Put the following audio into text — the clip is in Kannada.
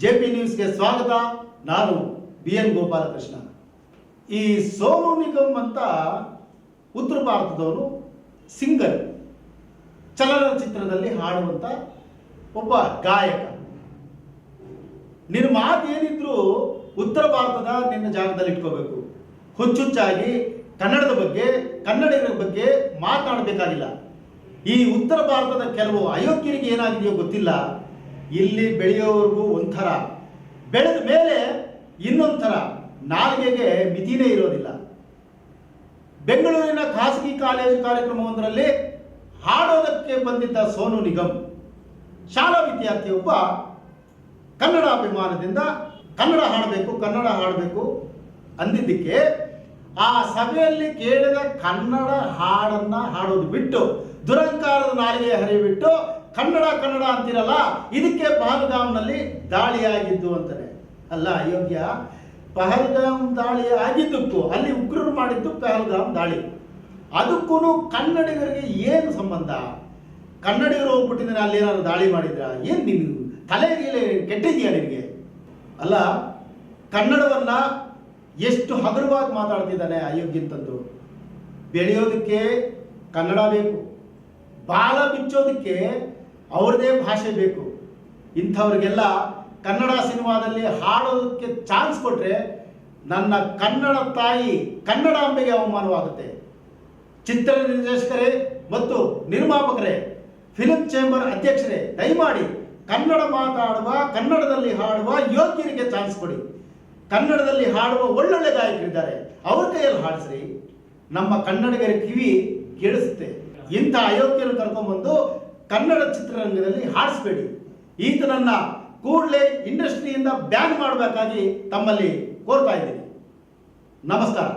ಜೆ ಪಿ ನ್ಯೂಸ್ಗೆ ಸ್ವಾಗತ. ನಾನು ಬಿ ಎನ್ ಗೋಪಾಲಕೃಷ್ಣ. ಈ ಸೋನು ನಿಗಮ್ ಅಂತ ಉತ್ತರ ಭಾರತದವರು ಸಿಂಗರ್. ಚಲನಚಿತ್ರದಲ್ಲಿ ಹಾಡುವಂಥ ಒಬ್ಬ ಗಾಯಕ. ನಿನ್ನ ಮಾತು ಏನಿದ್ರು ಉತ್ತರ ಭಾರತದ ನಿನ್ನ ಜಾಗದಲ್ಲಿ ಇಟ್ಕೋಬೇಕು. ಹುಚ್ಚುಚ್ಚಾಗಿ ಕನ್ನಡದ ಬಗ್ಗೆ, ಕನ್ನಡಿಗರ ಬಗ್ಗೆ ಮಾತನಾಡಬೇಕಾಗಿಲ್ಲ. ಈ ಉತ್ತರ ಭಾರತದ ಕೆಲವು ಅಯೋಗ್ಯರಿಗೆ ಏನಾಗಿದೆಯೋ ಗೊತ್ತಿಲ್ಲ. ಇಲ್ಲಿ ಬೆಳೆಯೋವರೆಗೂ ಒಂಥರ. ಬೆಳೆದ ಮೇಲೆ ಇನ್ನೊಂಥರ. ಥರ ನಾಲ್ಗೆಗೆ ಮಿತಿನೇ ಇರೋದಿಲ್ಲ. ಬೆಂಗಳೂರಿನ ಖಾಸಗಿ ಕಾಲೇಜು ಕಾರ್ಯಕ್ರಮವೊಂದರಲ್ಲಿ ಹಾಡೋದಕ್ಕೆ ಬಂದಿದ್ದ ಸೋನು ನಿಗಮ್, ಶಾಲಾ ವಿದ್ಯಾರ್ಥಿಯೊಬ್ಬ ಕನ್ನಡ ಅಭಿಮಾನದಿಂದ ಕನ್ನಡ ಹಾಡಬೇಕು ಕನ್ನಡ ಹಾಡಬೇಕು ಅಂದಿದ್ದಕ್ಕೆ ಆ ಸಭೆಯಲ್ಲಿ ಕೇಳಿದ ಕನ್ನಡ ಹಾಡನ್ನ ಹಾಡೋದು ಬಿಟ್ಟು ದುರಂಕಾರದ ನಾಲಿಗೆ ಹರಿಬಿಟ್ಟು ಕನ್ನಡ ಕನ್ನಡ ಅಂತಿರಲ್ಲ, ಇದಕ್ಕೆ ಪಹಲ್ಗಾಮ್ನಲ್ಲಿ ದಾಳಿಯಾಗಿದ್ದು ಅಂತಾನೆ. ಅಲ್ಲ, ಅಯೋಗ್ಯ. ಪಹಲ್ಗಾಮ್ ದಾಳಿ ಆಗಿದ್ದಕ್ಕೂ, ಅಲ್ಲಿ ಉಗ್ರರು ಮಾಡಿದ್ದು ಪಹಲ್ಗಾಮ್ ದಾಳಿ. ಅದಕ್ಕೂ ಕನ್ನಡಿಗರಿಗೆ ಏನು ಸಂಬಂಧ? ಕನ್ನಡಿಗರು ಹೋಗ್ಬಿಟ್ಟಿದ್ರೆ ಅಲ್ಲಿ ಏನಾದ್ರು ದಾಳಿ ಮಾಡಿದ್ರ? ಏನು ನೀನು? ತಲೆ ಕೆಟ್ಟಿದ್ಯಾ ನಿಮಗೆ ಅಲ್ಲ, ಕನ್ನಡವನ್ನ ಎಷ್ಟು ಹಗುರವಾಗಿ ಮಾತಾಡ್ತಿದ್ದಾನೆ ಅಯೋಗ್ಯಂತದ್ದು? ಬೆಳೆಯೋದಕ್ಕೆ ಕನ್ನಡ ಬೇಕು. ಬಾಲ ಬಿಚ್ಚೋದಕ್ಕೆ ಅವ್ರದೇ ಭಾಷೆ ಬೇಕು. ಇಂಥವ್ರಿಗೆಲ್ಲ ಕನ್ನಡ ಸಿನಿಮಾದಲ್ಲಿ ಹಾಡೋದಕ್ಕೆ ಚಾನ್ಸ್ ಕೊಟ್ಟರೆ ನನ್ನ ಕನ್ನಡ ತಾಯಿ ಕನ್ನಡಾಂಬೆಗೆ ಅವಮಾನವಾಗುತ್ತೆ. ಚಿತ್ರ ನಿರ್ದೇಶಕರೇ ಮತ್ತು ನಿರ್ಮಾಪಕರೇ ಫಿಲ್ಮ್ ಚೇಂಬರ್ ಅಧ್ಯಕ್ಷರೇ, ದಯಮಾಡಿ ಕನ್ನಡ ಮಾತಾಡುವ, ಕನ್ನಡದಲ್ಲಿ ಹಾಡುವ ಯೋಗ್ಯರಿಗೆ ಚಾನ್ಸ್ ಕೊಡಿ. ಕನ್ನಡದಲ್ಲಿ ಹಾಡುವ ಒಳ್ಳೊಳ್ಳೆ ಗಾಯಕರಿದ್ದಾರೆ. ಅವ್ರ ಕೈಯಲ್ಲಿ ಹಾಡಿಸ್ರಿ. ನಮ್ಮ ಕನ್ನಡಿಗರ ಕಿವಿ ಕೇಳಿಸುತ್ತೆ. ಇಂಥ ಅಯೋಗ್ಯರು ಕರ್ಕೊಂಡ್ಬಂದು ಕನ್ನಡ ಚಿತ್ರರಂಗದಲ್ಲಿ ಹಾಡಿಸ್ಬೇಡಿ ಈತನನ್ನ ಕೂಡಲೇ ಇಂಡಸ್ಟ್ರಿಯಿಂದ ಬ್ಯಾನ್ ಮಾಡಬೇಕಾಗಿ ತಮ್ಮಲ್ಲಿ ಕೋರ್ತಾ ಇದ್ದೀನಿ. ನಮಸ್ಕಾರ.